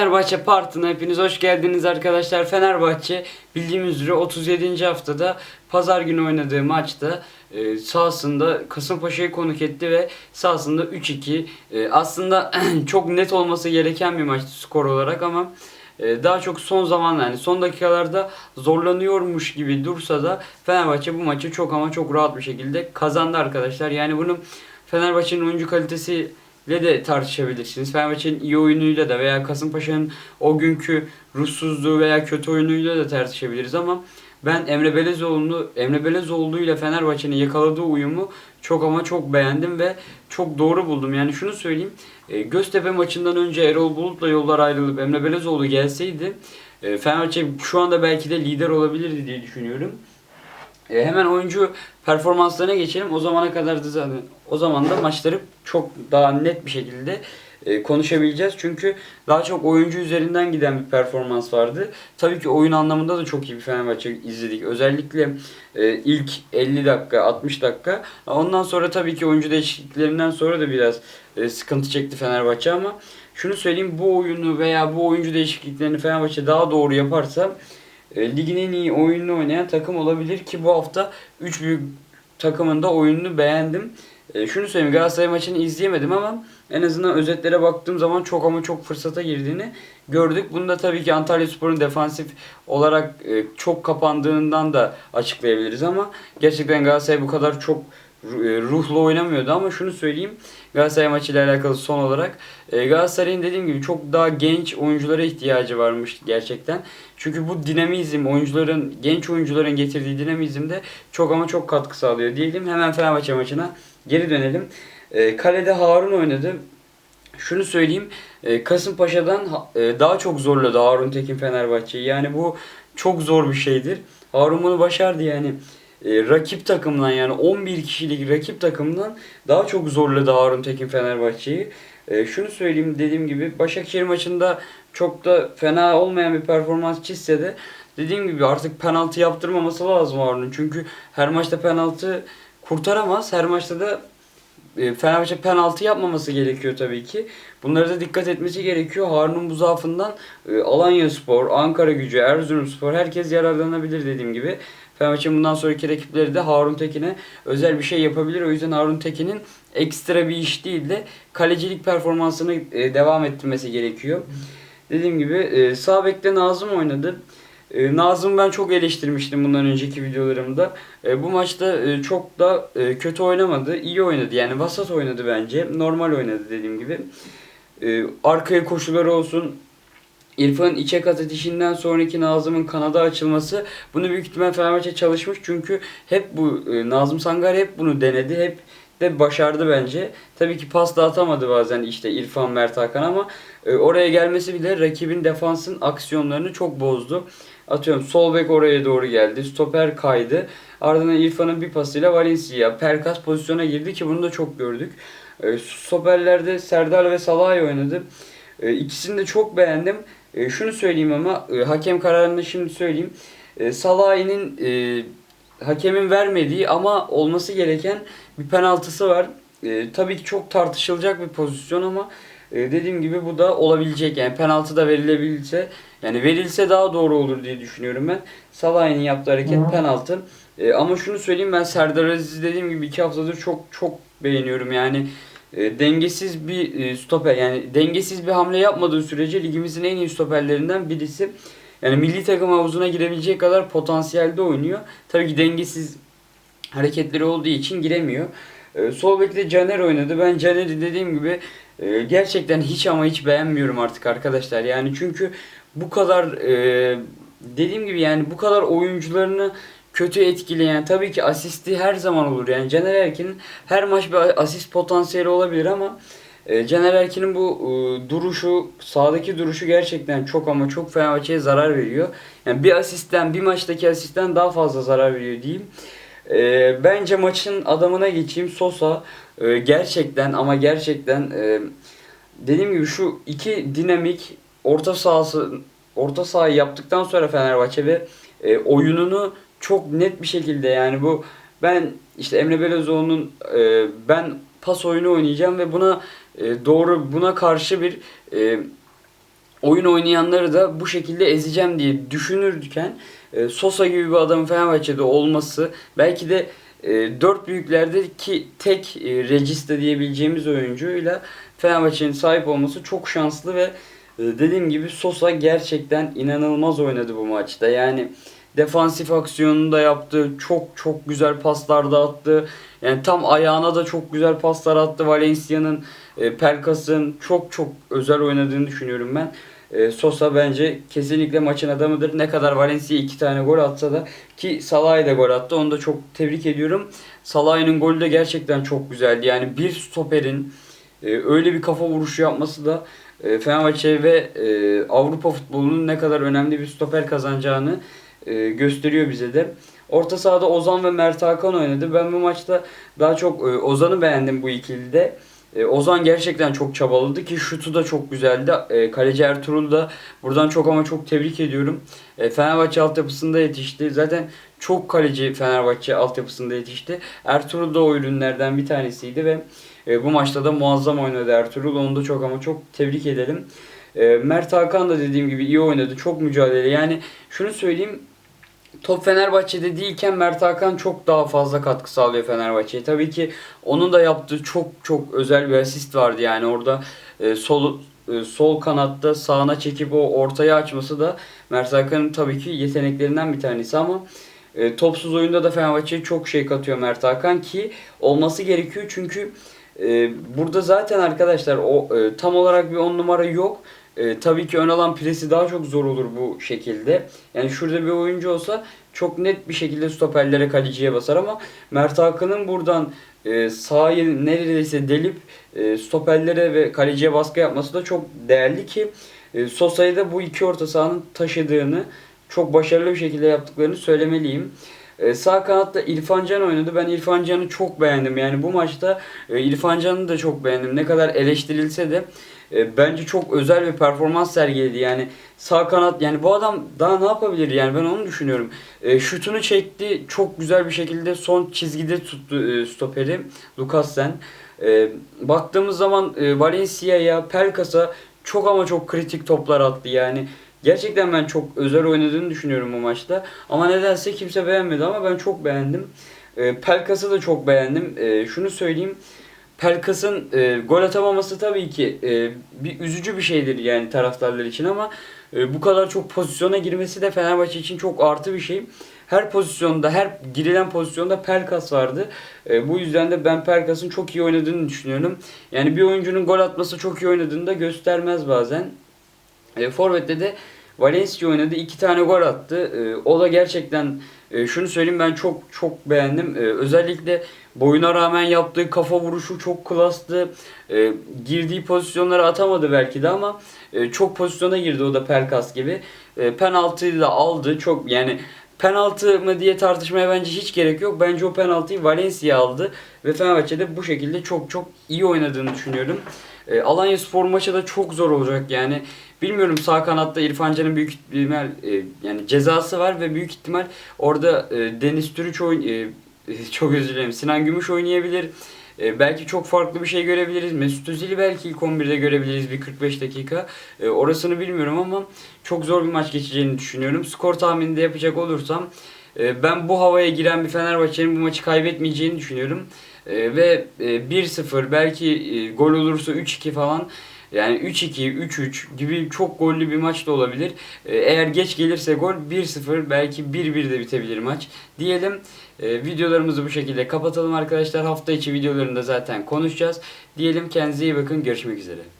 Fenerbahçe Partı'na hepiniz hoş geldiniz arkadaşlar. Fenerbahçe bildiğimiz üzere 37. haftada pazar günü oynadığı maçta e, sahasında Kasımpaşa'yı konuk etti ve sahasında 3-2 e, aslında çok net olması gereken bir maçtı skor olarak ama e, daha çok son zaman yani son dakikalarda zorlanıyormuş gibi dursa da Fenerbahçe bu maçı çok ama çok rahat bir şekilde kazandı arkadaşlar. Yani bunun Fenerbahçe'nin oyuncu kalitesi ile de tartışabilirsiniz. Fenerbahçe'nin iyi oyunuyla da veya Kasımpaşa'nın o günkü ruhsuzluğu veya kötü oyunuyla da tartışabiliriz ama ben Emre Belezoğlu'nu Emre Belezoğlu ile Fenerbahçe'nin yakaladığı uyumu çok ama çok beğendim ve çok doğru buldum. Yani şunu söyleyeyim. e, Göztepe maçından önce Erol Bulut'la yollar ayrılıp Emre Belezoğlu gelseydi e, Fenerbahçe şu anda belki de lider olabilirdi diye düşünüyorum. E, hemen oyuncu performanslarına geçelim. O zamana kadar da zaten o zaman da maçları çok daha net bir şekilde e, konuşabileceğiz. Çünkü daha çok oyuncu üzerinden giden bir performans vardı. Tabii ki oyun anlamında da çok iyi bir Fenerbahçe izledik. Özellikle e, ilk 50 dakika, 60 dakika. Ondan sonra tabii ki oyuncu değişikliklerinden sonra da biraz e, sıkıntı çekti Fenerbahçe ama şunu söyleyeyim bu oyunu veya bu oyuncu değişikliklerini Fenerbahçe daha doğru yaparsa e, ligin en iyi oyununu oynayan takım olabilir ki bu hafta 3 büyük takımın da oyununu beğendim. E, şunu söyleyeyim Galatasaray maçını izleyemedim ama en azından özetlere baktığım zaman çok ama çok fırsata girdiğini gördük. Bunu da tabii ki Antalya Spor'un defansif olarak e, çok kapandığından da açıklayabiliriz ama gerçekten Galatasaray bu kadar çok e, ruhlu oynamıyordu ama şunu söyleyeyim Galatasaray maçıyla alakalı son olarak e, Galatasaray'ın dediğim gibi çok daha genç oyunculara ihtiyacı varmış gerçekten. Çünkü bu dinamizm oyuncuların genç oyuncuların getirdiği dinamizm de çok ama çok katkı sağlıyor diyelim. Hemen Fenerbahçe maçına geri dönelim. E, kalede Harun oynadı. Şunu söyleyeyim. Kasımpaşa'dan ha- daha çok zorladı Harun Tekin Fenerbahçe'yi. Yani bu çok zor bir şeydir. Harun bunu başardı yani. E, rakip takımdan yani 11 kişilik rakip takımdan daha çok zorladı Harun Tekin Fenerbahçe'yi. E, şunu söyleyeyim dediğim gibi Başakşehir maçında çok da fena olmayan bir performans çizse de dediğim gibi artık penaltı yaptırmaması lazım Harun'un. Çünkü her maçta penaltı kurtaramaz. Her maçta da e, Fenerbahçe penaltı yapmaması gerekiyor tabii ki. Bunlara da dikkat etmesi gerekiyor. Harun'un bu zaafından e, Alanya Spor, Ankara Gücü, Erzurum Spor herkes yararlanabilir dediğim gibi. Fenerbahçe bundan sonraki rakipleri de Harun Tekin'e özel bir şey yapabilir. O yüzden Harun Tekin'in ekstra bir iş değil de kalecilik performansını e, devam ettirmesi gerekiyor. Dediğim gibi e, sağ bekte Nazım oynadı. E, Nazım ben çok eleştirmiştim bundan önceki videolarımda. Bu maçta çok da kötü oynamadı. iyi oynadı. Yani vasat oynadı bence. Normal oynadı dediğim gibi. Arkaya koşuları olsun. İrfan'ın içe kat edişinden sonraki Nazım'ın kanada açılması bunu büyük ihtimal Fenerbahçe çalışmış çünkü hep bu e, Nazım Sangar hep bunu denedi hep de başardı bence. Tabii ki pas da atamadı bazen işte İrfan Mert Hakan ama e, oraya gelmesi bile rakibin defansın aksiyonlarını çok bozdu. Atıyorum sol bek oraya doğru geldi. Stoper kaydı. Ardından İrfan'ın bir pasıyla Valencia, Perkas pozisyona girdi ki bunu da çok gördük. E, stoperlerde Serdar ve Salah'ı oynadı. E, de çok beğendim. E, şunu söyleyeyim ama e, hakem kararını şimdi söyleyeyim. E, Salah'ın e, hakemin vermediği ama olması gereken bir penaltısı var. E, tabii ki çok tartışılacak bir pozisyon ama e, dediğim gibi bu da olabilecek. Yani penaltı da verilebilse yani verilse daha doğru olur diye düşünüyorum ben. Salah'ın yaptığı hareket penaltı. E, ama şunu söyleyeyim ben Serdar Aziz'i dediğim gibi iki haftadır çok çok beğeniyorum. Yani e, dengesiz bir e, stoper yani dengesiz bir hamle yapmadığı sürece ligimizin en iyi stoperlerinden birisi. Yani milli takım havuzuna girebilecek kadar potansiyelde oynuyor. Tabii ki dengesiz hareketleri olduğu için giremiyor. E, sol bekte Caner oynadı. Ben Caner'i dediğim gibi gerçekten hiç ama hiç beğenmiyorum artık arkadaşlar. Yani çünkü bu kadar dediğim gibi yani bu kadar oyuncularını kötü etkileyen tabii ki asisti her zaman olur. Yani Caner Erkin'in her maç bir asist potansiyeli olabilir ama e, Caner Erkin'in bu e, duruşu, sahadaki duruşu gerçekten çok ama çok Fenerbahçe'ye zarar veriyor. Yani bir asistten, bir maçtaki asistten daha fazla zarar veriyor diyeyim. E, bence maçın adamına geçeyim. Sosa e, gerçekten ama gerçekten e, dediğim gibi şu iki dinamik orta sahası orta sahayı yaptıktan sonra Fenerbahçe ve e, oyununu çok net bir şekilde yani bu ben işte Emre Belözoğlu'nun e, ben pas oyunu oynayacağım ve buna e, doğru buna karşı bir e, oyun oynayanları da bu şekilde ezeceğim diye düşünürken e, Sosa gibi bir adamın Fenerbahçe'de olması belki de e, dört büyüklerdeki tek e, registe diyebileceğimiz oyuncuyla Fenerbahçe'nin sahip olması çok şanslı ve e, dediğim gibi Sosa gerçekten inanılmaz oynadı bu maçta. Yani defansif aksiyonunu da yaptı. Çok çok güzel paslar da attı. Yani tam ayağına da çok güzel paslar attı. Valencia'nın, e, Pelkas'ın çok çok özel oynadığını düşünüyorum ben. E, Sosa bence kesinlikle maçın adamıdır. Ne kadar Valencia iki tane gol atsa da ki Salah'ı da gol attı. Onu da çok tebrik ediyorum. Salah'ın golü de gerçekten çok güzeldi. Yani bir stoperin e, öyle bir kafa vuruşu yapması da e, Fenerbahçe ve e, Avrupa futbolunun ne kadar önemli bir stoper kazanacağını e, gösteriyor bize de. Orta sahada Ozan ve Mert Hakan oynadı. Ben bu maçta daha çok e, Ozan'ı beğendim bu ikilide. E, Ozan gerçekten çok çabaladı ki şutu da çok güzeldi. E, kaleci Ertuğrul da buradan çok ama çok tebrik ediyorum. E, Fenerbahçe altyapısında yetişti. Zaten çok kaleci Fenerbahçe altyapısında yetişti. Ertuğrul da o ürünlerden bir tanesiydi ve e, bu maçta da muazzam oynadı Ertuğrul. Onu da çok ama çok tebrik edelim. E, Mert Hakan da dediğim gibi iyi oynadı. Çok mücadele. Yani şunu söyleyeyim. Top Fenerbahçe'de değilken Mert Hakan çok daha fazla katkı sağlıyor Fenerbahçe'ye. Tabii ki onun da yaptığı çok çok özel bir asist vardı yani orada e, sol e, sol kanatta sağına çekip o ortaya açması da Mert Hakan'ın tabii ki yeteneklerinden bir tanesi ama e, topsuz oyunda da Fenerbahçe'ye çok şey katıyor Mert Hakan ki olması gerekiyor çünkü e, burada zaten arkadaşlar o e, tam olarak bir on numara yok. E, tabii ki ön alan presi daha çok zor olur bu şekilde. Yani şurada bir oyuncu olsa çok net bir şekilde stoperlere kaleciye basar ama Mert Hakan'ın buradan e, sahayı neredeyse delip e, stoperlere ve kaleciye baskı yapması da çok değerli ki e, Sosa'yı da bu iki orta sahanın taşıdığını çok başarılı bir şekilde yaptıklarını söylemeliyim. E, sağ kanatta İrfan Can oynadı. Ben İrfan Can'ı çok beğendim. Yani bu maçta e, İrfan Can'ı da çok beğendim. Ne kadar eleştirilse de e, bence çok özel bir performans sergiledi. Yani sağ kanat yani bu adam daha ne yapabilir yani ben onu düşünüyorum. E, şutunu çekti. Çok güzel bir şekilde son çizgide tuttu e, stoperi Lukasen. E, baktığımız zaman e, Valencia'ya, Pelkas'a çok ama çok kritik toplar attı yani. Gerçekten ben çok özel oynadığını düşünüyorum bu maçta. Ama nedense kimse beğenmedi ama ben çok beğendim. E, Pelkas'ı da çok beğendim. E, şunu söyleyeyim. Pelkas'ın e, gol atamaması tabii ki e, bir üzücü bir şeydir yani taraftarlar için ama e, bu kadar çok pozisyona girmesi de Fenerbahçe için çok artı bir şey. Her pozisyonda, her girilen pozisyonda Pelkas vardı. E, bu yüzden de ben Pelkas'ın çok iyi oynadığını düşünüyorum. Yani bir oyuncunun gol atması çok iyi oynadığını da göstermez bazen. E, Forvet'te de Valencia oynadı. iki tane gol attı. E, o da gerçekten e, şunu söyleyeyim ben çok çok beğendim. E, özellikle boyuna rağmen yaptığı kafa vuruşu çok klastı. E, girdiği pozisyonları atamadı belki de ama e, çok pozisyona girdi o da Pelkas gibi. E, penaltıyı da aldı. Çok yani penaltı mı diye tartışmaya bence hiç gerek yok. Bence o penaltıyı Valencia aldı ve Fenerbahçe'de bu şekilde çok çok iyi oynadığını düşünüyorum. E, Alanya Spor maçı da çok zor olacak yani. Bilmiyorum sağ kanatta İrfan Can'ın büyük ihtimal e, yani cezası var ve büyük ihtimal orada e, Deniz Türüç oyun e, çok özür dilerim. Sinan Gümüş oynayabilir. E, belki çok farklı bir şey görebiliriz. Mesut Özil'i belki ilk 11'de görebiliriz bir 45 dakika. E, orasını bilmiyorum ama çok zor bir maç geçeceğini düşünüyorum. Skor tahmininde yapacak olursam e, ben bu havaya giren bir Fenerbahçe'nin bu maçı kaybetmeyeceğini düşünüyorum. E, ve e, 1-0 belki e, gol olursa 3-2 falan yani 3-2, 3-3 gibi çok gollü bir maç da olabilir. Ee, Eğer geç gelirse gol 1-0 belki 1-1 de bitebilir maç. Diyelim e, videolarımızı bu şekilde kapatalım arkadaşlar. Hafta içi videolarında zaten konuşacağız. Diyelim kendinize iyi bakın. Görüşmek üzere.